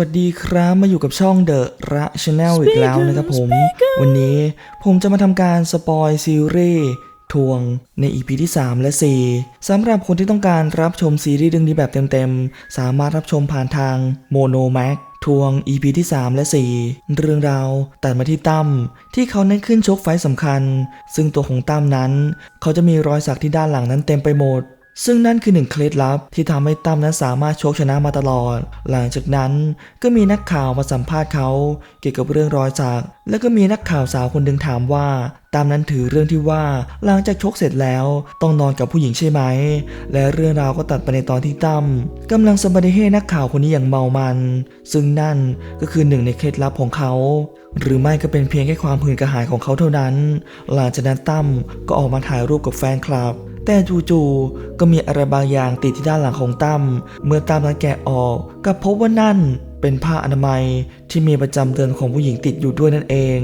วัสดีครับ มาอยู่กับช่องเดอะระชาแนลอีกแล้วนะครับผม วันนี้ผมจะมาทำการสปอยซีรีส์ทวงใน EP ที่ 3 และ 4 สำหรับคนที่ต้องการรับชมซีรีส์เรื่องนี้แบบเต็มๆ สามารถรับชมผ่านทางโมโนแม็กทวง EP ที่ 3 และ 4 เรื่องราวตัดมาที่ตั้มที่เขานั้นขึ้นชกไฟต์สำคัญ ซึ่งตัวของตั้มนั้น เขาจะมีรอยสักที่ด้านหลังนั้นเต็มไปหมด ซึ่งนั่นคือหนึ่งเคล็ดลับที่ทำให้ตั้มนั้นสามารถโชกชนะมาตลอด หลังจากนั้นก็มีนักข่าวมาสัมภาษณ์เขาเกี่ยวกับเรื่องรอยสัก แล้วก็มีนักข่าวสาวคนหนึ่งถามว่าตามนั้นถือเรื่องที่ว่าหลังจากชกเสร็จแล้วต้องนอนกับผู้หญิงใช่ไหม และเรื่องราวก็ตัดไปในตอนที่ตั้มกำลังสมบัติให้นักข่าวคนนี้อย่างเมามัน ซึ่งนั่นก็คือหนึ่งในเคล็ดลับของเขา หรือไม่ก็เป็นเพียงแค่ความหื่นกระหายของเขาเท่านั้น หลังจากนั้นตั้มก็ออกมาถ่ายรูปกับแฟนคลับ แต่จู่ๆก็มีอะไรบางอย่างติดที่ด้านหลังของตั้มเมื่อตั้มนั้นแกะออกก็พบว่านั่นเป็นผ้าอนามัยที่มีประจำเดือนของผู้หญิงติดอยู่ด้วยนั่นเอง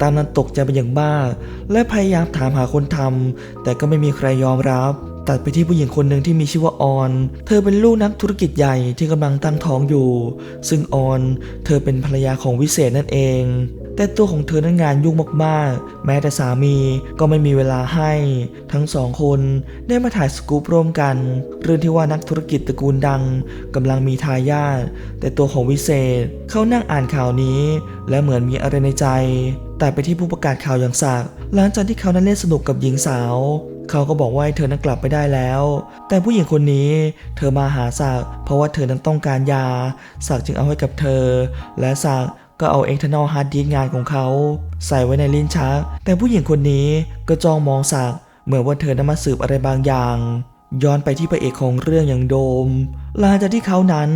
ตามนั้นตกใจเป็นอย่างมากและพยายามถามหาคนทำแต่ก็ไม่มีใครยอมรับ ตัดไปที่ผู้หญิงคนหนึ่งที่มีชื่อว่าออน เธอเป็นลูกนักธุรกิจใหญ่ที่กำลังตั้งท้องอยู่ ซึ่งออน เธอเป็นภรรยาของวิเศษนั่นเอง แต่ตัวของเธอนั้นงานยุ่งมากๆ แม้แต่สามีก็ไม่มีเวลาให้ ทั้งสองคนได้มาถ่ายสกู๊ปร่วมกัน เรื่องที่ว่านักธุรกิจตระกูลดังกำลังมีทายาทแต่ตัวของวิเศษเขานั่งอ่านข่าวนี้ และเหมือนมีอะไรในใจ แต่ไปที่ผู้ประกาศข่าวอย่างศักหลังจากที่เขานั้นเล่นสนุกกับหญิงสาวเขาก็บอกว่าให้เธอนั้นกลับไปได้แล้ว แต่ผู้หญิงคนนี้เธอมาหาศักเพราะว่าเธอนั้นต้องการยาศักจึงเอาให้กับเธอ และศัก ก็เอา external hard disk งานของเขา ใส่ไว้ในลิ้นชัก แต่ผู้หญิงคนนี้ก็จ้องมองศักเหมือนว่าเธอนั้นมาสืบอะไรบางอย่าง ย้อนไปที่พระเอกของเรื่องอย่างโดมหลังจากที่เขานั้น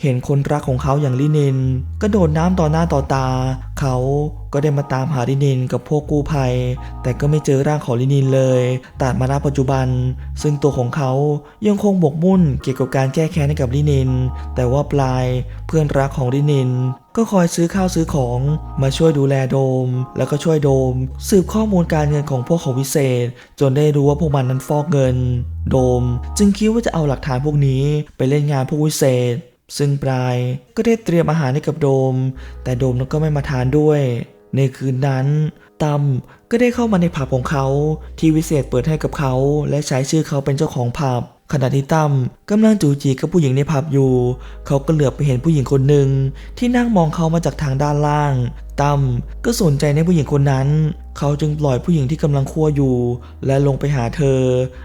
เห็นคนรักของเขาอย่างลินินก็โดดน้ำต่อหน้าต่อตา เขาก็ได้มาตามหาลินินกับพวกกู้ภัย แต่ก็ไม่เจอร่างของลินินเลยตัดมาณปัจจุบัน ซึ่งตัวของเขายังคงบกมุ่นเกี่ยวกับการแก้แค้นให้กับลินิน แต่ว่าปลายเพื่อนรักของลินิน ก็คอยซื้อข้าวซื้อของมาช่วยดูแลโดม แล้วก็ช่วยโดม สืบข้อมูลการเงินของพวกของวิเศษ จนได้รู้ว่าพวกมันนั้นฟอกเงิน โดม จึงคิดว่าจะเอาหลักฐานพวกนี้ไปเล่นงานพวกวิเศษ ซึ่งปลายก็ได้เตรียมอาหารให้กับโดม แต่โดมนั้นก็ไม่มาทานด้วย ในคืนนั้นตั้มก็ได้เข้ามาในผับของเขาที่วิเศษเปิดให้กับเขา และใช้ชื่อเขาเป็นเจ้าของผับ ขณะที่ตั้มกำลังจูจีกับผู้หญิงในผับอยู่ เขาก็เหลือบไปเห็นผู้หญิงคนหนึ่งที่นั่งมองเขามาจากทางด้านล่าง ตั้มก็สนใจในผู้หญิงคนนั้น เขาจึงปล่อยผู้หญิงที่กำลังคั่วอยู่ และลงไปหาเธอ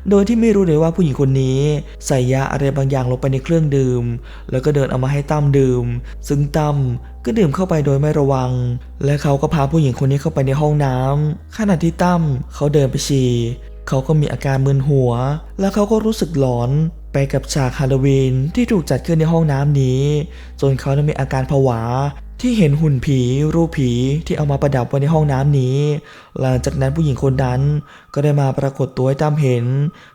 โดยที่ไม่รู้เลยว่าผู้หญิงคนนี้ ใส่ยาอะไรบางอย่างลงไปในเครื่องดื่ม แล้วก็เดินเอามาให้ตั้มดื่ม ซึ่งตั้มก็ดื่มเข้าไปโดยไม่ระวัง และเขาก็พาผู้หญิงคนนี้เข้าไปในห้องน้ำขณะที่ตั้มเขาเดินไปฉี่ เขาก็มีอาการมึนหัว แล้วเขาก็รู้สึกหลอนไปกับฉากฮาโลวีนที่ถูกจัดขึ้นในห้องน้ำนี้ จนเขานั้นมีอาการผวาที่เห็นหุ่นผี รูปผีที่เอามาประดับไว้ในห้องน้ำนี้ หลังจากนั้นผู้หญิงคนนั้นก็ได้มาปรากฏตัวให้ตั้มเห็น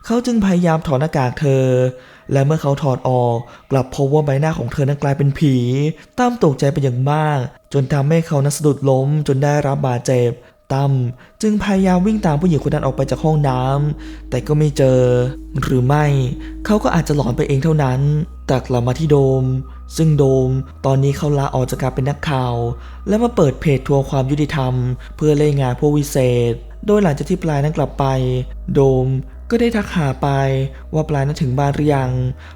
เขาจึงพยายามถอดหน้ากากเธอ และเมื่อเขาถอดออก กลับพบว่าใบหน้าของเธอนั้นกลายเป็นผีตั้มตกใจเป็นอย่างมาก จนทำให้เขานั้นสะดุดล้มจนได้รับบาดเจ็บ ตั้มจึงพยายามวิ่งตามผู้หญิงคนนั้นออกไปจากห้องน้ำแต่ก็ไม่เจอ หรือไม่ เขาก็อาจจะหลอนไปเองเท่านั้น แตักลับมาที่โดม ซึ่งโดมตอนนี้เขาลาออกจากการเป็นนักข่าว และมาเปิดเพจทัวงความยุติธรรม เพื่อเล่นงานพวกวิเศษ โดยหลังจากที่ปลายนั้นกลับไป โดมก็ได้ทักหาไปว่าปลายนั้นถึงบ้านหรือยัง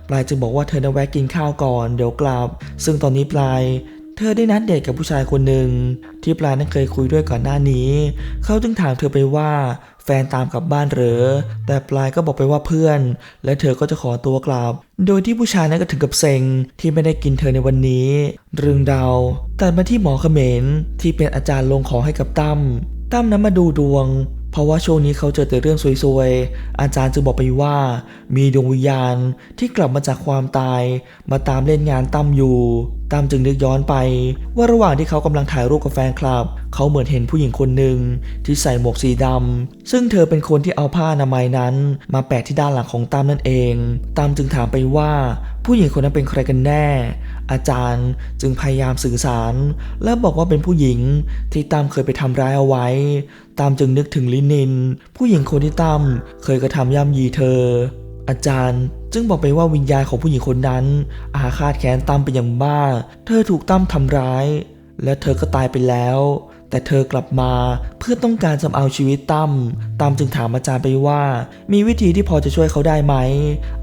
ปลายจึงบอกว่าเธอนั้นแวะกินข้าวก่อน เดี๋ยวกลับ ซึ่งตอนนี้ปลาย เธอได้นัดเดทกับผู้ชายคนหนึ่งที่ปลายนั้นเคยคุยด้วยก่อนหน้านี้ เขาจึงถามเธอไปว่าแฟนตามกลับบ้านหรือ แต่ปลายก็บอกไปว่าเพื่อน และเธอก็จะขอตัวกลับ โดยที่ผู้ชายนั้นก็ถึงกับเซ็งที่ไม่ได้กินเธอในวันนี้ เรื่องดาวตัดมาที่หมอเขมรที่เป็นอาจารย์ลงของให้กับตั้มตั้มนั้นมาดูดวง เพราะว่าช่วงนี้เขาเจอแต่เรื่องซวยๆ อาจารย์จึงบอกไปว่า มีดวงวิญญาณที่กลับมาจากความตาย มาตามเล่นงานตั้มอยู่ ตั้มจึงนึกย้อนไป ว่าระหว่างที่เขากำลังถ่ายรูปกับแฟนคลับ เขาเหมือนเห็นผู้หญิงคนหนึ่งที่ใส่หมวกสีดำซึ่งเธอเป็นคนที่เอาผ้าอนามัยนั้น มาแปะที่ด้านหลังของตั้มนั่นเอง ตั้มจึงถามไปว่า ผู้หญิงคนนั้นเป็นใครกันแน่ อาจารย์จึงพยายามสื่อสาร และบอกว่าเป็นผู้หญิงที่ตั้มเคยไปทำร้ายเอาไว้ ตามจึงนึกถึงลินิน ผู้หญิงคนที่ตั้มเคยกระทำย่ำยีเธอ อาจารย์จึงบอกไปว่าวิญญาณของผู้หญิงคนนั้น อาฆาตแค้นตั้มเป็นอย่างมากเธอถูกตั้มทำร้าย และเธอก็ตายไปแล้ว แต่เธอกลับมาเพื่อต้องการจะเอาชีวิตตั้มตั้มจึงถามอาจารย์ไปว่า มีวิธีที่พอจะช่วยเขาได้ไหม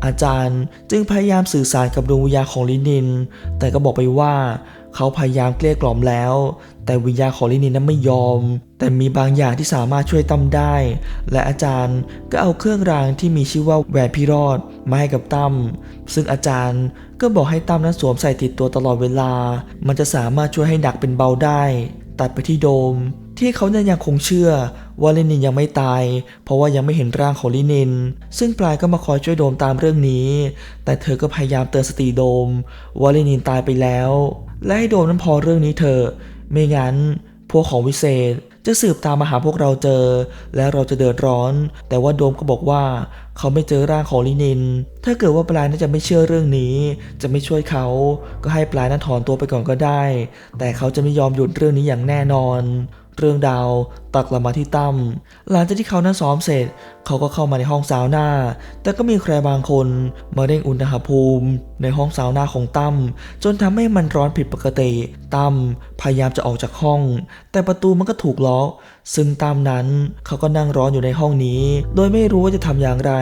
อาจารย์จึงพยายามสื่อสารกับดวงวิญญาณของลินิน แต่ก็บอกไปว่าเขาพยายามเกลี้ยกล่อมแล้ว แต่วิญญาณของลินินนั้นไม่ยอม แต่มีบางอย่างที่สามารถช่วยตั้มได้ และอาจารย์ก็เอาเครื่องรางที่มีชื่อว่าแหวนพิรอดมาให้กับตั้มซึ่งอาจารย์ก็บอกให้ตั้มนั้นสวมใส่ติดตัวตลอดเวลา มันจะสามารถช่วยให้หนักเป็นเบาได้ ตัดไปที่โดม ที่เขาเนี่ยยังคงเชื่อว่าลินินยังไม่ตาย เพราะว่ายังไม่เห็นร่างของลินิน ซึ่งปลายก็มาคอยช่วยโดมตามเรื่องนี้ แต่เธอก็พยายามเตือนสติโดม ว่าลินินตายไปแล้ว และให้โดมนั้นพอเรื่องนี้เถอะไม่งั้น พวกของวิเศษจะสืบตามมาหาพวกเราเจอ และเราจะเดือดร้อน แต่ว่าโดมก็บอกว่าเขาไม่เจอร่างของลินิน ถ้าเกิดว่าปลายน่าจะไม่เชื่อเรื่องนี้ จะไม่ช่วยเขา ก็ให้ปลายนั้นถอนตัวไปก่อนก็ได้ แต่เขาจะไม่ยอมหยุดเรื่องนี้อย่างแน่นอน เรื่องดาวตักละมาที่ตั้มหลังจากที่เขานั้นซ้อมเสร็จ เขาก็เข้ามาในห้องซาวน่า แต่ก็มีใครบางคนมาเร่งอุณหภูมิ ในห้องซาวน่าของตั้มจนทำให้มันร้อนผิดปกติ ตั้มพยายามจะออกจากห้อง แต่ประตูมันก็ถูกล็อก ซึ่งตามนั้นเขาก็นั่งร้อนอยู่ในห้องนี้ โดยไม่รู้ว่าจะทำอย่างไร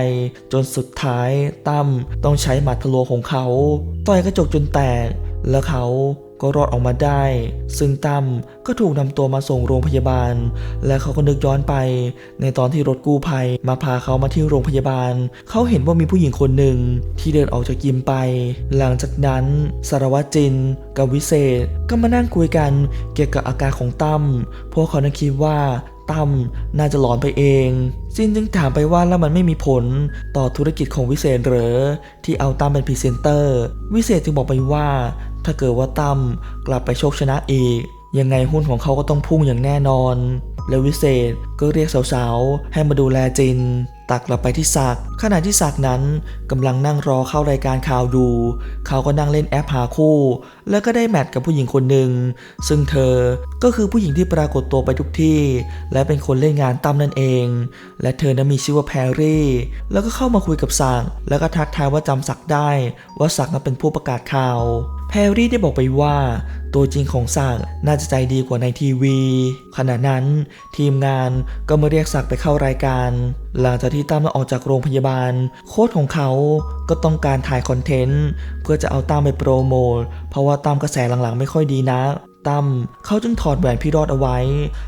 จนสุดท้ายตั้มต้องใช้หมัดทะลวงของเขา ต่อยกระจกจนแตก แล้วเขา ก็รอดออกมาได้ ซึ่งตั้มก็ถูกนำตัวมาส่งโรงพยาบาล และเขาก็นึกย้อนไป ในตอนที่รถกู้ภัยมาพาเขามาที่โรงพยาบาล เขาเห็นว่ามีผู้หญิงคนหนึ่งที่เดินออกจากยิมไป หลังจากนั้นสารวัตรจินกับวิเศษก็มานั่งคุยกันเกี่ยวกับอาการของตั้มพวกเขานั้นคิดว่า ตั้มน่าจะหลอนไปเองจินจึงถามไปว่าแล้วมันไม่มีผลต่อธุรกิจของวิเศษหรอที่เอาตั้มเป็นพรีเซนเตอร์ วิเศษจึงบอกไปว่า ถ้าเกิดว่าตั้มกลับไปโชคชนะอีก ยังไงหุ้นของเขาก็ต้องพุ่งอย่างแน่นอน และวิเศษก็เรียกสาวๆ ให้มาดูแลจิน ตักกลับไปที่ศักด์ขณะที่ศักด์นั้นกำลังนั่งรอเข้ารายการข่าวอยู่ เขาก็นั่งเล่นแอปหาคู่ แล้วก็ได้แมทกับผู้หญิงคนหนึ่ง ซึ่งเธอก็คือผู้หญิงที่ปรากฏตัวไปทุกที่ และเป็นคนเล่นงานตั้มนั่นเอง และเธอนั้นมีชื่อว่าแพรรี่ แล้วก็เข้ามาคุยกับศักแล้วก็ทักทายว่าจำศักได้ ว่าศักนั้นเป็นผู้ประกาศข่าว แพรรี่ได้บอกไปว่า ตัวจริงของศักน่าจะใจดีกว่าในทีวี ขณะนั้น ทีมงานก็มาเรียกศักไปเข้ารายการ หลังจากที่ตั้มออกจากโรงพยาบาล โค้ชของเขาก็ต้องการถ่ายคอนเทนต์ เพื่อจะเอาตั้มไปโปรโมทเพราะว่าตั้มกระแสหลังๆ ไม่ค่อยดีนะตั้มเขาจึงถอดแหวนพี่รอดเอาไว้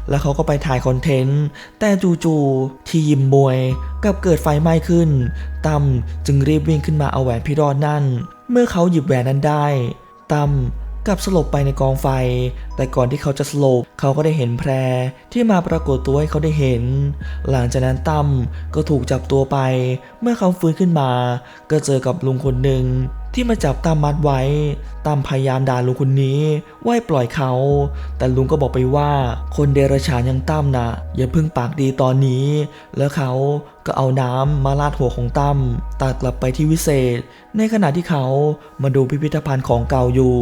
แล้วเขาก็ไปถ่ายคอนเทนต์ แต่จู่ๆที่ยิมมวยกับเกิดไฟไหม้ขึ้นตั้มจึงรีบวิ่งขึ้นมาเอาแหวนพี่รอดนั่น เมื่อเขาหยิบแหวนนั้นได้ ตั้มกลับสลบไปในกองไฟ แต่ก่อนที่เขาจะสลบ เขาก็ได้เห็นแพรที่มาปรากฏตัวให้เขาได้เห็น หลังจากนั้นตั้มก็ถูกจับตัวไป เมื่อเขาฟื้นขึ้นมา ก็เจอกับลุงคนหนึ่ง ที่มาจับตั้มมัดไว้ตั้มพยายามด่าลุงคนนี้ว่าให้ปล่อยเขา แต่ลุงก็บอกไปว่า คนเดรัจฉานอยังตั้มนะอย่าเพิ่งปากดีตอนนี้ แล้วเขาก็เอาน้ำมาลาดหัวของตั้มตัดกลับไปที่วิเศษ ในขณะที่เขามาดูพิพิธภัณฑ์ของเก่าอยู่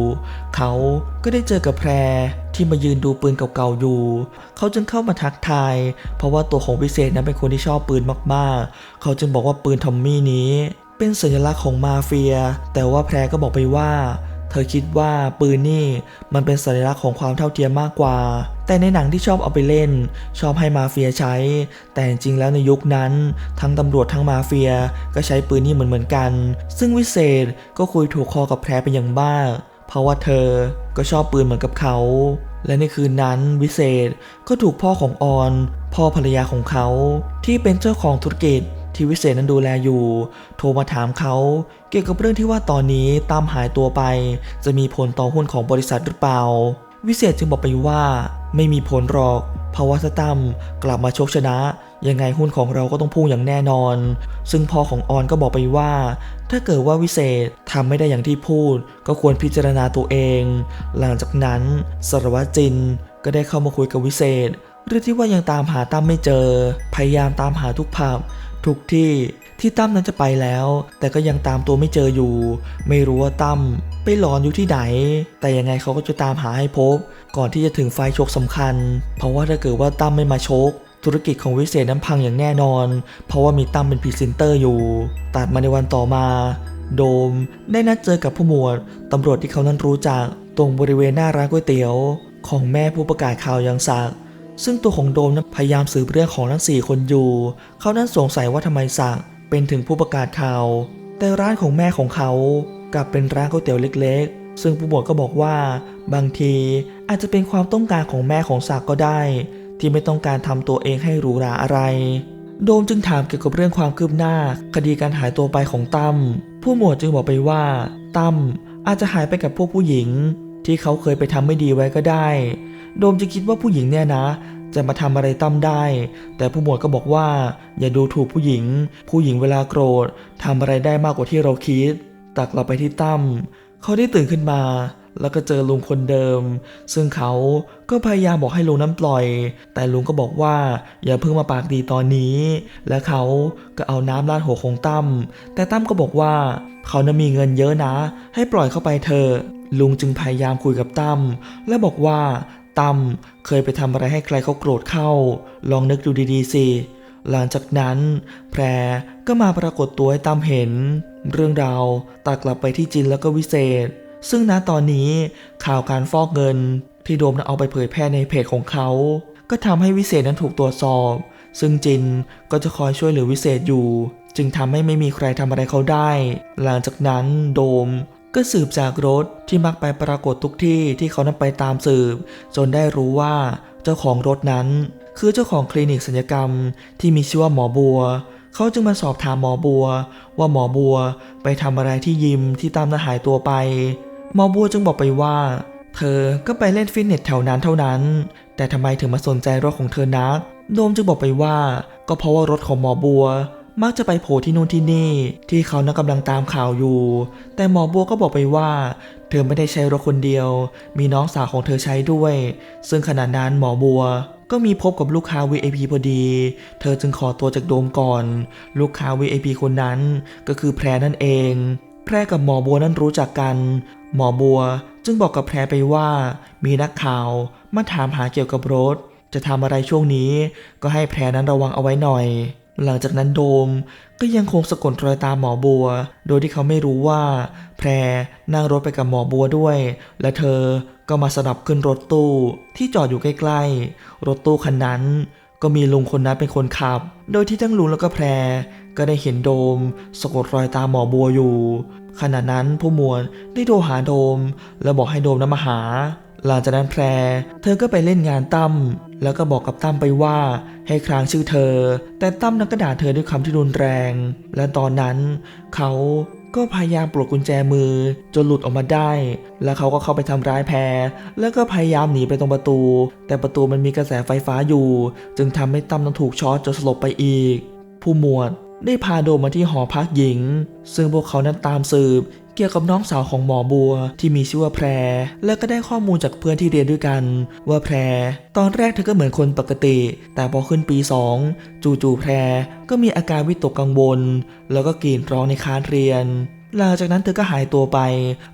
เขาก็ได้เจอกับแพรที่มายืนดูปืนเก่าๆอยู่ เขาจึงเข้ามาทักทาย เพราะว่าตัวของวิเศษนั้นเป็นคนที่ชอบปืนมากๆ เขาจึงบอกว่าปืนทอมมี่นี้ เป็นสัญลักษณ์ของมาเฟีย แต่ว่าแพรก็บอกไปว่า เธอคิดว่าปืนนี่มันเป็นสัญลักษณ์ของความเท่าเทียมมากกว่า แต่ในหนังที่ชอบเอาไปเล่น ชอบให้มาเฟียใช้ แต่จริงแล้วในยุคนั้น ทั้งตำรวจทั้งมาเฟียก็ใช้ปืนนี่เหมือนเหมือนๆกัน ซึ่งวิเศษก็คุยถูกคอกับแพรเป็นอย่างมากเพราะว่าเธอก็ชอบปืนเหมือนกับเขาและในคืนนั้นวิเศษก็ถูกพ่อของออน พ่อภรรยาของเขาที่เป็นเจ้าของธุรกิจ ที่วิเศษนั้นดูแลอยู่ โทรมาถามเขาเกี่ยวกับเรื่องที่ว่าตอนนี้ตามหายตัวไป จะมีผลต่อหุ้นของบริษัทหรือเปล่า วิเศษจึงบอกไปว่าไม่มีผลหรอกเพราว่าถ้าตั้มกลับมาชกชนะ ยังไงหุ้นของเราก็ต้องพุ่งอย่างแน่นอน ซึ่งพ่อของออนก็บอกไปว่า ถ้าเกิดว่าวิเศษทำไม่ได้อย่างที่พูด ก็ควรพิจารณาตัวเอง หลังจากนั้นสารวัตรจินก็ได้เข้ามาคุยกับวิเศษเรื่องที่ว่ายังตามหาตั้มไม่เจอ พยายามตามหาทุกผับ ทุกที่ที่ตั้มนั้นจะไปแล้ว แต่ก็ยังตามตัวไม่เจออยู่ ไม่รู้ว่าตั้มไปหลอนอยู่ที่ไหน แต่ยังไงเขาก็จะตามหาให้พบ ก่อนที่จะถึงไฟชกสำคัญ เพราะว่าถ้าเกิดว่าตั้มไม่มาชก ธุรกิจของวิเศษนั้นพังอย่างแน่นอน เพราะว่ามีตั้มเป็นพรีเซนเตอร์อยู่ ตัดมาในวันต่อมา โดมได้นัดเจอกับผู้หมวดตำรวจที่เขานั้นรู้จัก ตรงบริเวณหน้าร้านก๋วยเตี๋ยว ของแม่ผู้ประกาศข่าวยังศัก ซึ่งตัวของโดมนั้นพยายามสืบเรื่องของทั้งสี่คนอยู่ เขานั้นสงสัยว่าทำไมศักเป็นถึงผู้ประกาศข่าว แต่ร้านของแม่ของเขากลับเป็นร้านก๋วยเตี๋ยวเล็กๆ ซึ่งผู้หมวดก็บอกว่า บางทีอาจจะเป็นความต้องการของแม่ของศักก็ได้ ที่ไม่ต้องการทำตัวเองให้หรูหราอะไร โดมจึงถามเกี่ยวกับเรื่องความคืบหน้า คดีการหายตัวไปของตั้ม ผู้หมวดจึงบอกไปว่าตั้มอาจจะหายไปกับพวกผู้หญิง ที่เขาเคยไปทำไม่ดีไว้ก็ได้ โดมจะคิดว่าผู้หญิงเนี่ยนะ จะมาทำอะไรตั้มได้ แต่ผู้หมวดก็บอกว่า อย่าดูถูกผู้หญิง ผู้หญิงเวลาโกรธทำอะไรได้มากกว่าที่เราคิด ตักเราไปที่ตั้มเขาได้ตื่นขึ้นมา แล้วก็เจอลุงคนเดิม ซึ่งเขาก็พยายามบอกให้ลุงนั้นปล่อย แต่ลุงก็บอกว่า อย่าเพิ่งมาปากดีตอนนี้ และเขาก็เอาน้ำราดหัวของตั้มแต่ตั้มก็บอกว่าเขาน่ะมีเงินเยอะนะ ให้ปล่อยเข้าไปเถอะลุงจึงพยายามคุยกับตั้มและบอกว่า ตั้มเคยไปทำอะไรให้ใครเขาโกรธเข้า ลองนึกดูดีๆสิ หลังจากนั้น แพรก็มาปรากฏตัวให้ตั้มเห็น เรื่องราวตัดกลับไปที่จินแล้วก็วิเศษ ซึ่งณตอนนี้ข่าวการฟอกเงิน ที่โดมนั้นเอาไปเผยแพร่ในเพจของเขา ก็ทำให้วิเศษนั้นถูกตรวจสอบ ซึ่งจินก็จะคอยช่วยเหลือวิเศษอยู่ จึงทำให้ไม่มีใครทำอะไรเขาได้ หลังจากนั้นโดม ก็สืบจากรถที่มักไปปรากฏทุกที่ที่เขานั้นไปตามสืบ จนได้รู้ว่าเจ้าของรถนั้น คือเจ้าของคลินิกศัลยกรรมที่มีชื่อว่าหมอบัว เขาจึงมาสอบถามหมอบัว ว่าหมอบัวไปทำอะไรที่ยิมที่ตามนั้นหายตัวไป หมอบัวจึงบอกไปว่า เธอก็ไปเล่นฟิตเนสแถวนั้นเท่านั้น แต่ทำไมถึงมาสนใจรถของเธอนัก โดมจึงบอกไปว่า ก็เพราะว่ารถของหมอบัว มักจะไปโผล่ที่นู่นที่นี่ ที่เขานั้นกำลังตามข่าวอยู่ แต่หมอบัวก็บอกไปว่า เธอไม่ได้ใช้รถคนเดียว มีน้องสาวของเธอใช้ด้วย ซึ่งขณะนั้นหมอบัวก็มีพบกับลูกค้า VIP พอดี เธอจึงขอตัวจากโดมก่อน ลูกค้า VIP คนนั้นก็คือแพรนั่นเอง แพรกับหมอบัวนั้นรู้จักกัน หมอบัวจึงบอกกับแพรไปว่า มีนักข่าวมาถามหาเกี่ยวกับรถ จะทำอะไรช่วงนี้ ก็ให้แพรนั้นระวังเอาไว้หน่อย หลังจากนั้นโดมก็ยังคงสะกดรอยตามหมอบัว โดยที่เขาไม่รู้ว่า แพรนั่งรถไปกับหมอบัวด้วย และเธอก็มาสลับขึ้นรถตู้ที่จอดอยู่ใกล้ๆ รถตู้คันนั้น ก็มีลุงคนนั้นเป็นคนขับ โดยที่ทั้งลุงแล้วก็แพรก็ได้เห็นโดมสะกดรอยตามหมอบัวอยู่ ขณะนั้นผู้หมวดได้โทรหาโดม แล้วบอกให้โดมนำมาหา หลังจากนั้นแพร เธอก็ไปเล่นงานตั้มแล้วก็บอกกับตั้มไปว่าให้ครางชื่อเธอ แต่ตั้มนั้นก็ด่าเธอด้วยคำที่รุนแรง และตอนนั้น เขาก็พยายามปลดกุญแจมือ จนหลุดออกมาได้ แล้วเขาก็เข้าไปทำร้ายแพร แล้วก็พยายามหนีไปตรงประตู แต่ประตูมันมีกระแสไฟฟ้าอยู่ จึงทำให้ตั้มต้องถูกช็อตจนสลบไปอีก ผู้หมวดได้พาโดมมาที่หอพักหญิง ซึ่งพวกเขานั้นตามสืบ เกี่ยวกับน้องสาวของหมอบัวที่มีชื่อว่าแพร และก็ได้ข้อมูลจากเพื่อนที่เรียนด้วยกัน ว่าแพร ตอนแรกเธอก็เหมือนคนปกติ แต่พอขึ้นปี 2 จู่ๆแพรก็มีอาการวิตกกังวล แล้วก็กรีดร้องในคาสเรียนหลังจากนั้นเธอก็หายตัวไป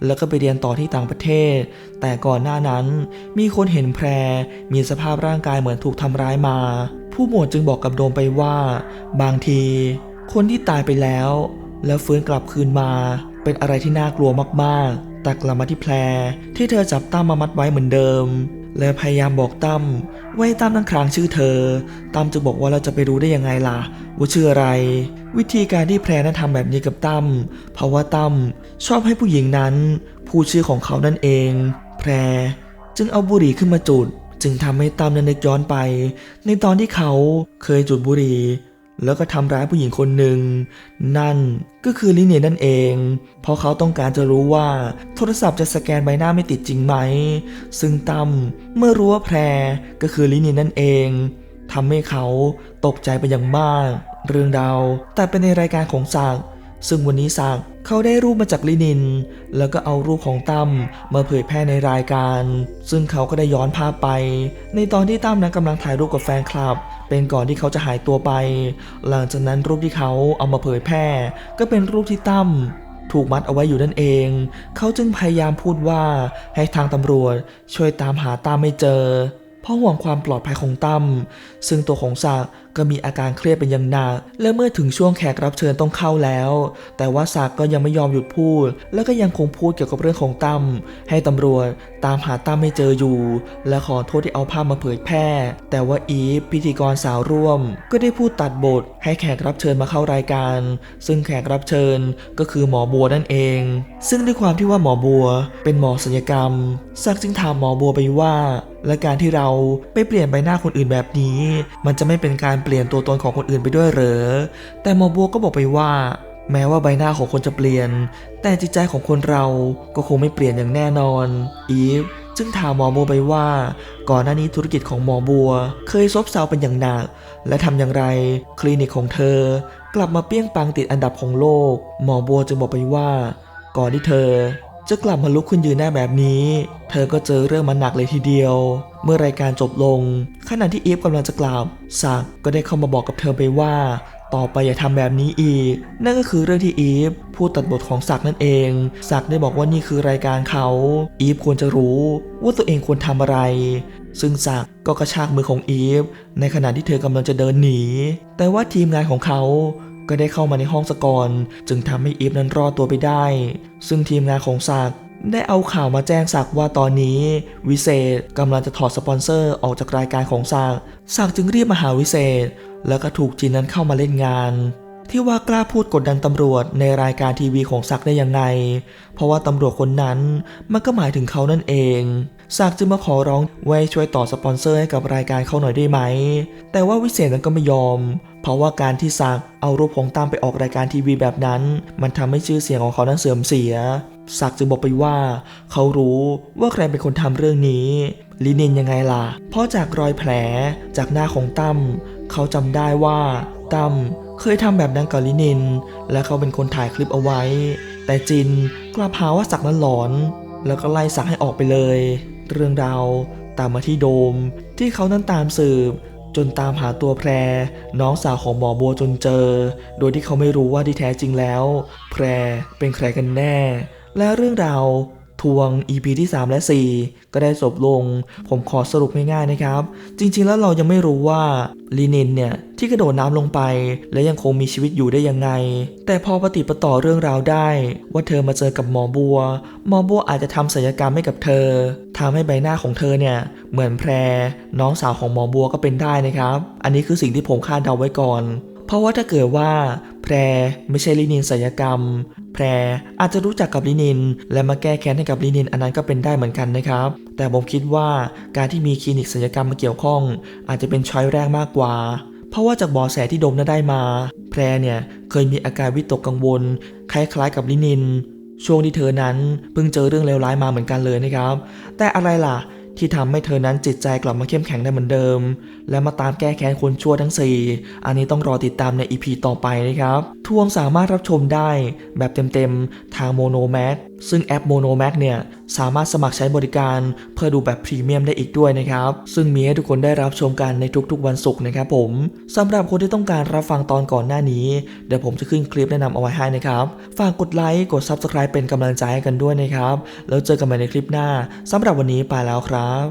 แล้วก็ไปเรียนต่อที่ต่างประเทศ แต่ก่อนหน้านั้น มีคนเห็นแพร มีสภาพร่างกายเหมือนถูกทำร้ายมา ผู้หมวดจึงบอกกับโดมไปว่า บางที คนที่ตายไปแล้ว แล้วฟื้นกลับคืนมา เป็นอะไรที่น่ากลัวมากๆ แต่กลับมาที่แพรที่เธอจับตั้มมามัดไว้เหมือนเดิม และพยายามบอกตั้มว่าตั้มนั่งครางชื่อเธอ ตั้มจึงบอกว่าเราจะไปรู้ได้ยังไงล่ะว่าชื่ออะไร วิธีการที่แพรนั้นทำแบบนี้กับตั้มเพราะว่าตั้มชอบให้ผู้หญิงนั้นพูดชื่อของเขานั่นเอง แพรจึงเอาบุหรี่ขึ้นมาจุด จึงทำให้ตั้มนั้นนึกย้อนไป ในตอนที่เขาเคยจุดบุหรี่ แล้วก็ทำร้ายผู้หญิงคนหนึ่ง นั่นก็คือลิเนียนั่นเอง เพราะเขาต้องการจะรู้ว่าโทรศัพท์จะสแกนใบหน้าไม่ติดจริงไหม ซึ่งตั้มเมื่อรู้ว่าแพรก็คือลิเนียนั่นเองทำให้เขาตกใจไปอย่างมาก เรื่องราวแต่เป็นในรายการของศักดิ์ ซึ่งวันนี้ศักเขาได้รูปมาจากลินิน แล้วก็เอารูปของตั้มมาเผยแพร่ในรายการ ซึ่งเขาก็ได้ย้อนภาพไป ในตอนที่ตั้มนั้นกำลังถ่ายรูปกับแฟนคลับ เป็นก่อนที่เขาจะหายตัวไป หลังจากนั้นรูปที่เขาเอามาเผยแพร่ ก็เป็นรูปที่ตั้มถูกมัดเอาไว้อยู่นั่นเอง เขาจึงพยายามพูดว่าให้ทางตำรวจช่วยตามหาตั้มไม่เจอ เพราะห่วงความปลอดภัยของตั้มซึ่งตัวของศัก ก็มีอาการเครียดเป็นอย่างหนัก และเมื่อถึงช่วงแขกรับเชิญต้องเข้าแล้ว แต่ว่าศักก็ยังไม่ยอมหยุดพูด แล้วก็ยังคงพูดเกี่ยวกับเรื่องของตั้มให้ตำรวจตามหาตั้มไม่เจออยู่ และขอโทษที่เอาภาพมาเผยแพร่ แต่ว่าอีฟพิธีกรสาวร่วม ก็ได้พูดตัดบทให้แขกรับเชิญมาเข้ารายการ ซึ่งแขกรับเชิญก็คือหมอบัวนั่นเอง ซึ่งด้วยความที่ว่าหมอบัว เป็นหมอศัลยกรรมซักจึงถามหมอบัวไปว่า และการที่เราไปเปลี่ยนใบหน้าคนอื่นแบบนี้ มันจะไม่เป็นการปลี่ยนตัวตนของคนอื่นไปด้วยเหรอ แต่หมอบัวก็บอกไปว่า แม้ว่าใบหน้าของคนจะเปลี่ยน แต่จิตใจของคนเราก็คงไม่เปลี่ยนอย่างแน่นอน อีฟจึงถามหมอบัวไปว่า ก่อนหน้านี้ธุรกิจของหมอบัว เคยซบเซาเป็นอย่างหนัก และทำอย่างไร คลินิกของเธอ กลับมาเปี้ยงปังติดอันดับของโลก หมอบัวจึงบอกไปว่า ก่อนที่เธอ จะกลับมาลุกขึ้นยืนได้แบบนี้ เธอก็เจอเรื่องมันหนักเลยทีเดียว เมื่อรายการจบลง ขณะที่อีฟกำลังจะกลับศักก็ได้เข้ามาบอกกับเธอไปว่า ต่อไปอย่าทำแบบนี้อีก นั่นก็คือเรื่องที่อีฟพูดตัดบทของศักนั่นเองศักได้บอกว่านี่คือรายการเขา อีฟควรจะรู้ว่าตัวเองควรทำอะไร ซึ่งศักก็กระชากมือของอีฟในขณะที่เธอกำลังจะเดินหนี แต่ว่าทีมงานของเขา ก็ได้เข้ามาในห้องสกอนจึงทำให้อีฟนั้นรอดตัวไปได้ ซึ่งทีมงานของศักได้เอาข่าวมาแจ้งศักว่าตอนนี้ วิเศษกำลังจะถอดสปอนเซอร์ออกจากรายการของศักศักจึงรีบมาหาวิเศษ แล้วก็ถูกจีนนั้นเข้ามาเล่นงาน ที่ว่ากล้าพูดกดดันตำรวจในรายการทีวีของศักได้ยังไง เพราะว่าตำรวจคนนั้นมันก็หมายถึงเขานั่นเองศักจึงมาขอร้องไว้ช่วยต่อสปอนเซอร์ให้กับรายการเขาหน่อยได้ไหม แต่ว่าวิเศษนั้นก็ไม่ยอม เพราะว่าการที่ศักเอารูปของตั้มไปออกรายการทีวีแบบนั้น มันทำให้ชื่อเสียงของเขานั้นเสื่อมเสียศักจึงบอกไปว่า เขารู้ว่าใครเป็นคนทำเรื่องนี้ ลินินยังไงล่ะ เพราะจากรอยแผลจากหน้าของตั้มเขาจำได้ว่าตั้ม เคยทำแบบนั้นกับลินิน และเขาเป็นคนถ่ายคลิปเอาไว้ แต่จินกลับหาว่าศักด์นั้นหลอน แล้วก็ไล่ศักด์ให้ออกไปเลย เรื่องราวตามมาที่โดม ที่เขานั้นตามสืบ จนตามหาตัวแพร น้องสาวของหมอบัวจนเจอ โดยที่เขาไม่รู้ว่าที่แท้จริงแล้ว แพรเป็นใครกันแน่ และเรื่องราว ทวง EP ที่ 3 และ 4 ก็ได้จบลง ผมขอสรุปง่ายๆนะครับ จริงๆแล้วเรายังไม่รู้ว่าลีนินเนี่ย ที่กระโดดน้ำลงไป และยังคงมีชีวิตอยู่ได้ยังไง แต่พอปฏิปต่อเรื่องราวได้ ว่าเธอมาเจอกับหมอบัว หมอบัวอาจจะทำศัลยกรรมให้กับเธอทำให้ใบหน้าของเธอเนี่ย เหมือนแพร น้องสาวของหมอบัวก็เป็นได้นะครับ อันนี้คือสิ่งที่ผมคาดเดาไว้ก่อน เพราะว่าถ้าเกิดว่าแพรไม่ใช่ลินินศัลยกรรม แพรอาจจะรู้จักกับลินิน และมาแก้แค้นให้กับลินินอันนั้นก็เป็นได้เหมือนกันนะครับ แต่ผมคิดว่าการที่มีคลินิกศัลยกรรมมาเกี่ยวข้อง อาจจะเป็นช้อยแรกมากกว่า เพราะว่าจากเบอแสที่ดมน่าได้มา แพรเนี่ยเคยมีอาการวิตกกังวล คล้ายๆกับลินิน ช่วงที่เธอนั้นเพิ่งเจอเรื่องเลวร้ายมาเหมือนกันเลยนะครับ แต่อะไรล่ะ ที่ทำให้เธอนั้นจิตใจกลับมาเข้มแข็งได้เหมือนเดิม และมาตามแก้แค้นคนชั่วทั้ง 4 อันนี้ต้องรอติดตามในอีพีต่อไปนะครับทวงสามารถรับชมได้แบบเต็มๆ ทางโมโนแมสซึ่งแอปโมโนแม c เนี่ยสามารถสมัครใช้บริการเพื่อดูแบบพรีเมียมได้อีกด้วยนะครับ ซึ่งมีให้ทุกคนได้รับชมกันในทุกๆวันศุกร์นะครับผมสำหรับคนที่ต้องการรับฟังตอนก่อนหน้านี้ เดี๋ยวผมจะขึ้นคลิปแนะนำเอาไว้ให้นะครับ ฝากกดไลค์กด Subscribe เป็นกำลังใจให้กันด้วยนะครับ แล้วเจอกันใหม่ในคลิปหน้าสำหรับวันนี้ไปแล้วครับ